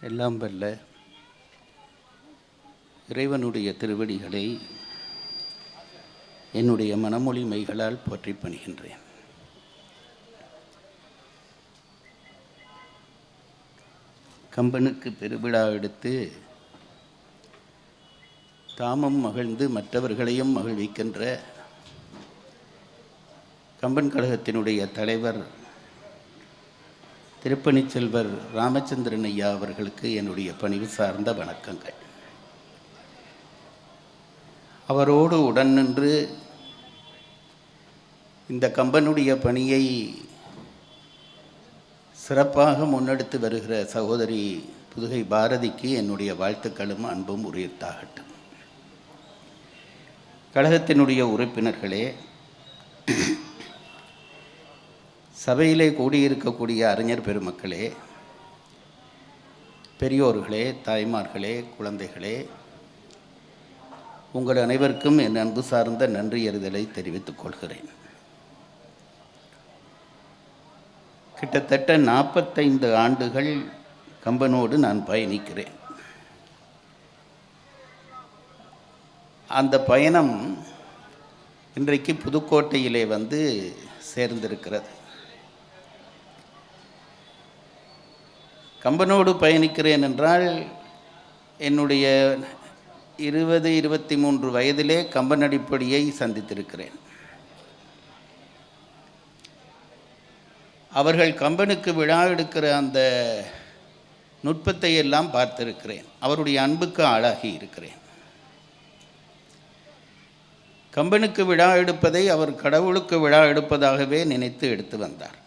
எல்லாம் வல்ல இறைவனுடைய திருவடிகளை என்னுடைய மனமொழி மைகளால் போற்றி பணிகின்றேன். கம்பனுக்கு பெருவிழா எடுத்து தாமும் மகிழ்ந்து மற்றவர்களையும் மகிழ்விக்கின்ற கம்பன் கழகத்தினுடைய தலைவர் திருப்பணி செல்வர் ராமச்சந்திரன் ஐயா அவர்களுக்கு என்னுடைய பணிவு சார்ந்த வணக்கங்கள். அவரோடு உடன் நின்று இந்த கம்பனுடைய பணியை சிறப்பாக முன்னெடுத்து வருகிற சகோதரி புதுகை பாரதிக்கு என்னுடைய வாழ்த்துக்களும் அன்பும் உரியத்தாகட்டும் கழகத்தினுடைய உறுப்பினர்களே சபையிலே கூடியிருக்கக்கூடிய அறிஞர் பெருமக்களே பெரியோர்களே தாய்மார்களே குழந்தைகளே உங்கள் அனைவருக்கும் என் அன்பு சார்ந்த நன்றி அறிதலை தெரிவித்துக் கொள்கிறேன். கிட்டத்தட்ட நாற்பத்தைந்து ஆண்டுகள் கம்பனோடு நான் பயணிக்கிறேன். அந்த பயணம் இன்றைக்கு புதுக்கோட்டையிலே வந்து சேர்ந்திருக்கிறது. கம்பனோடு பயணிக்கிறேன் என்றால் என்னுடைய இருபது இருபத்தி மூன்று வயதிலே கம்பன் அடிப்படையை சந்தித்திருக்கிறேன். அவர்கள் கம்பனுக்கு விழா எடுக்கிற அந்த நுட்பத்தை எல்லாம் பார்த்திருக்கிறேன். அவருடைய அன்புக்கு ஆளாகி இருக்கிறேன். கம்பனுக்கு விழா எடுப்பதை அவர் கடவுளுக்கு விழா எடுப்பதாகவே நினைத்து எடுத்து வந்தார்.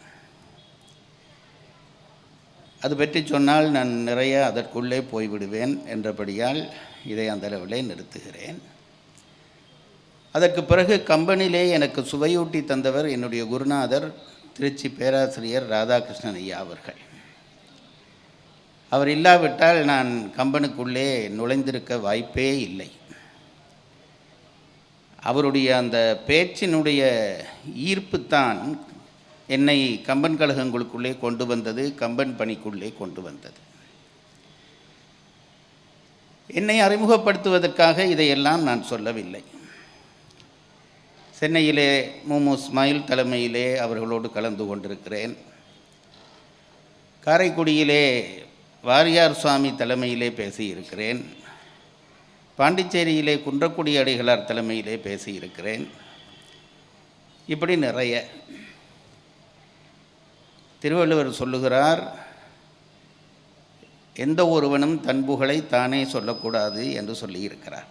அது பற்றி சொன்னால் நான் நிறைய அதற்குள்ளே போய்விடுவேன் என்றபடியால் இதை அந்த அளவிலே நிறுத்துகிறேன். அதற்கு பிறகு கம்பனிலே எனக்கு சுவையூட்டி தந்தவர் என்னுடைய குருநாதர் திருச்சி பேராசிரியர் ராதாகிருஷ்ணன் ஐயா அவர்கள். அவர் இல்லாவிட்டால் நான் கம்பனுக்குள்ளே நுழைந்திருக்க வாய்ப்பே இல்லை. அவருடைய அந்த பேச்சினுடைய ஈர்ப்பு தான் என்னை கம்பன் கழகங்களுக்குள்ளே கொண்டு வந்தது கம்பன் பணிக்குள்ளே கொண்டு வந்தது. என்னை அறிமுகப்படுத்துவதற்காக இதையெல்லாம் நான் சொல்லவில்லை. சென்னையிலே முமு ஸ்மைல் தலைமையிலே அவர்களோடு கலந்து கொண்டிருக்கிறேன். காரைக்குடியிலே வாரியார் சுவாமி தலைமையிலே பேசியிருக்கிறேன். பாண்டிச்சேரியிலே குன்றக்குடி அடிகளார் தலைமையிலே பேசியிருக்கிறேன். இப்படி நிறைய. திருவள்ளுவர் சொல்லுகிறார் எந்த ஒருவனும் தன் புகழை தானே சொல்லக்கூடாது என்று சொல்லியிருக்கிறார்.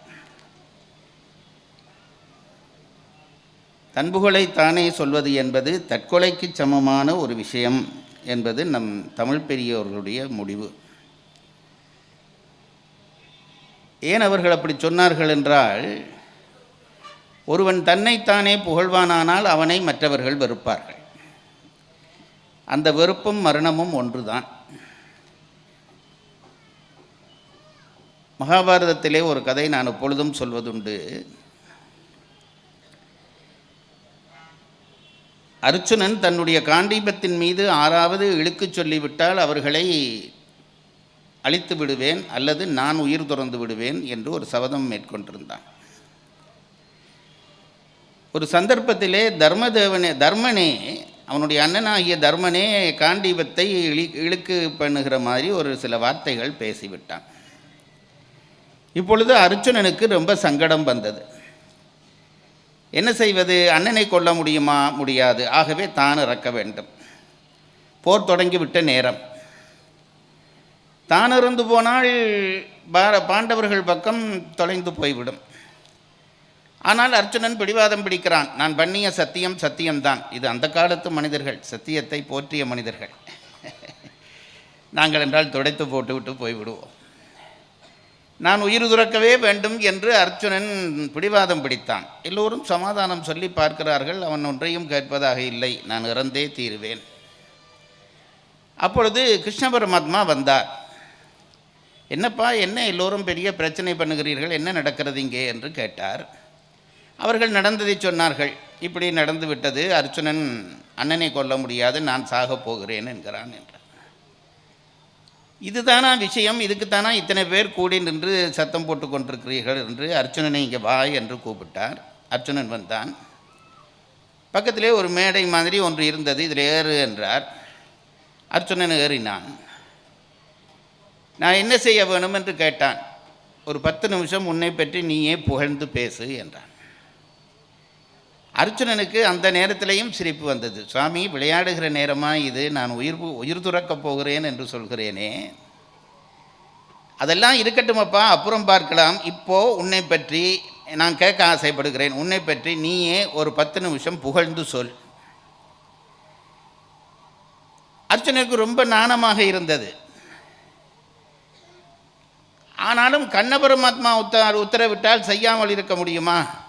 தன்புகளை தானே சொல்வது என்பது தற்கொலைக்கு சமமான ஒரு விஷயம் என்பது நம் தமிழ் பெரியவர்களுடைய முடிவு. ஏன் அவர்கள் அப்படி சொன்னார்கள் என்றால் ஒருவன் தன்னைத்தானே புகழ்வானானால் அவனை மற்றவர்கள் வெறுப்பார்கள். அந்த வெறுப்பும் மரணமும் ஒன்றுதான். மகாபாரதத்திலே ஒரு கதை நான் எப்பொழுதும் சொல்வதுண்டு. அர்ச்சுனன் தன்னுடைய காண்டீபத்தின் மீது ஆறாவது இழுக்குச் சொல்லிவிட்டால் அவர்களை அழித்து விடுவேன் அல்லது நான் உயிர் துறந்து விடுவேன் என்று ஒரு சபதம் மேற்கொண்டிருந்தான். ஒரு சந்தர்ப்பத்திலே தர்மதேவனே தர்மனே அவனுடைய அண்ணனாகிய தர்மனே காண்டீபத்தை இழி இழுக்கு பண்ணுகிற மாதிரி ஒரு சில வார்த்தைகள் பேசிவிட்டான். இப்பொழுது அர்ஜுனனுக்கு ரொம்ப சங்கடம் வந்தது. என்ன செய்வது? அண்ணனை கொல்ல முடியுமா? முடியாது. ஆகவே தான் இறக்க வேண்டும். போர் தொடங்கிவிட்ட நேரம். தான் இறந்து போனால் பார பாண்டவர்கள் பக்கம் தொலைந்து போய்விடும். ஆனால் அர்ச்சுனன் பிடிவாதம் பிடிக்கிறான். நான் பண்ணிய சத்தியம் சத்தியம்தான். இது அந்த காலத்து மனிதர்கள். சத்தியத்தை போற்றிய மனிதர்கள். நாங்கள் என்றால் துடைத்து போட்டுவிட்டு போய்விடுவோம். நான் உயிர் துறக்கவே வேண்டும் என்று அர்ச்சுனன் பிடிவாதம் பிடித்தான். எல்லோரும் சமாதானம் சொல்லி பார்க்கிறார்கள். அவன் ஒன்றையும் கேட்பதாக இல்லை. நான் இறந்தே தீருவேன். அப்பொழுது கிருஷ்ண பரமாத்மா வந்தார். என்னப்பா என்ன எல்லோரும் பெரிய பிரச்சனை பண்ணுகிறீர்கள்? என்ன நடக்கிறது இங்கே? என்று கேட்டார். அவர்கள் நடந்ததை சொன்னார்கள். இப்படி நடந்து விட்டது அர்ச்சுனன் அண்ணனை கொல்ல முடியாது நான் சாகப் போகிறேன் என்கிறான் என்றார் இதுதானா விஷயம்? இதுக்குத்தானா இத்தனை பேர் கூடி நின்று சத்தம் போட்டு கொண்டிருக்கிறீர்கள்? என்று அர்ச்சுனனை இங்கே வா என்று கூப்பிட்டார். அர்ச்சுனன் வந்தான். பக்கத்திலே ஒரு மேடை மாதிரி ஒன்று இருந்தது இதில் ஏறு என்றார். அர்ச்சுனன் ஏறினான். நான் என்ன செய்ய வேணும்? என்று கேட்டான். ஒரு பத்து நிமிஷம் உன்னை பற்றி நீயே புகழ்ந்து பேசு என்றான். அர்ச்சுனனுக்கு அந்த நேரத்திலையும் சிரிப்பு வந்தது. சுவாமி விளையாடுகிற நேரமாக இது? நான் உயிர் உயிர் துறக்கப் போகிறேன் என்று சொல்கிறேனே. அதெல்லாம் இருக்கட்டுமப்பா அப்புறம் பார்க்கலாம். இப்போது உன்னை பற்றி நான் கேட்க ஆசைப்படுகிறேன். உன்னை பற்றி நீயே ஒரு பத்து நிமிஷம் புகழ்ந்து சொல். அர்ச்சனுக்கு ரொம்ப நாணமாக இருந்தது. ஆனாலும் கண்ண பரமாத்மா உத்த உத்தரவிட்டால் செய்யாமல் இருக்க முடியுமா?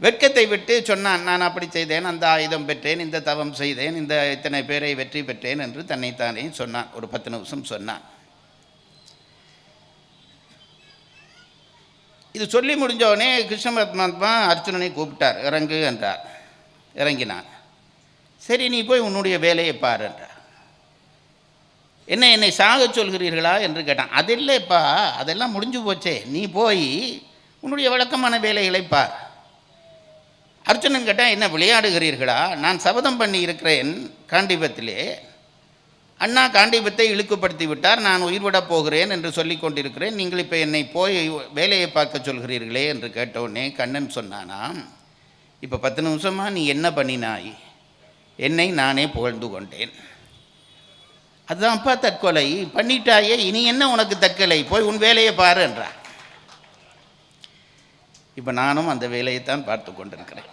வெட்கத்தை விட்டு சொன்னான் நான் அப்படி செய்தேன் அந்த ஆயுதம் பெற்றேன் இந்த தவம் செய்தேன் இந்த இத்தனை பேரை வெற்றி பெற்றேன் என்று தன்னைத்தானே சொன்னான் ஒரு பத்து நிமிஷம் சொன்னான். இது சொல்லி முடிஞ்சவுடனே கிருஷ்ண பரமாத்மா அர்ஜுனனை கூப்பிட்டார் இறங்கு என்றார். இறங்கினான் சரி நீ போய் உன்னுடைய வேலையை பார் என்றார். என்ன என்னை சாக சொல்கிறீர்களா? என்று கேட்டான். அது இல்லைப்பா அதெல்லாம் முடிஞ்சு போச்சே நீ போய் உன்னுடைய வழக்கமான வேலைகளை பார் அர்ஜுனன் கேட்டால் என்ன விளையாடுகிறீர்களா? நான் சபதம் பண்ணி இருக்கிறேன். காண்டிபத்திலே அண்ணா காண்டிபத்தை இழுக்குப்படுத்தி விட்டார். நான் உயிர்விடப் போகிறேன் என்று சொல்லிக் கொண்டிருக்கிறேன். நீங்கள் இப்போ என்னை போய் வேலையை பார்க்க சொல்கிறீர்களே? என்று கேட்டவுடனே கண்ணன் சொன்னானாம் இப்போ பத்து நிமிஷமாக நீ என்ன பண்ணினாய்? என்னை நானே புகழ்ந்து கொண்டேன். அதுதான்ப்பா தற்கொலை. பண்ணிட்டாயே இனி என்ன உனக்கு தற்கொலை? போய் உன் வேலையை பாரு இப்போ நானும் அந்த வேலையைத்தான் பார்த்து கொண்டிருக்கிறேன்.